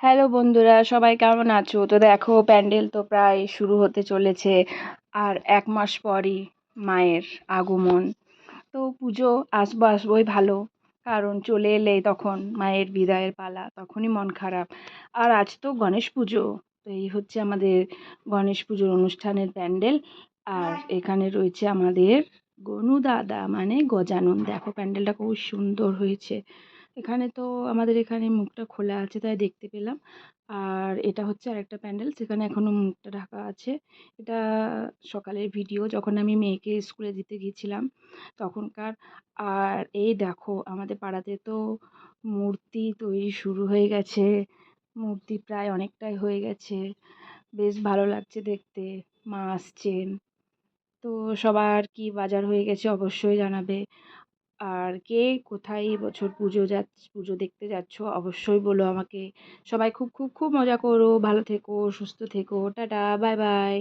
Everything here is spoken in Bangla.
হ্যালো বন্ধুরা, সবাই কেমন আছো? তো দেখো, প্যান্ডেল তো প্রায় শুরু হতে চলেছে আর এক মাস পরই মায়ের আগমন। তো পুজো আসব আসবোই ভালো, কারণ চলে এলে তখন মায়ের বিদায়ের পালা, তখনই মন খারাপ। আর আজ তো গণেশ পুজো, তো এই হচ্ছে আমাদের গণেশ পুজোর অনুষ্ঠানের প্যান্ডেল। আর এখানে রয়েছে আমাদের গনু দাদা মানে গজানন। দেখো, প্যান্ডেলটা খুব সুন্দর হয়েছে। এখানে তো আমাদের এখানে মুখটা খোলা আছে তাই দেখতে পেলাম। আর এটা হচ্ছে আরেকটা প্যান্ডেল সেখানে এখনও মুখটা ঢাকা আছে। এটা সকালের ভিডিও যখন আমি মেয়েকে স্কুলে দিতে গিয়েছিলাম তখনকার। আর এই দেখো আমাদের পাড়াতে তো মূর্তি তৈরি শুরু হয়ে গেছে। মূর্তি প্রায় অনেকটাই হয়ে গেছে। বেশ ভালো লাগছে দেখতে। মা আসছেন। তো সবার কি বাজার হয়ে গেছে অবশ্যই জানাবে। আর কে কোথায় এবছর বছর পুজো যাচ্ছ পুজো দেখতে যাচ্ছ অবশ্যই বলো আমাকে। সবাই খুব খুব খুব মজা করো। ভালো থেকো, সুস্থ থেকো। Tata, bye bye.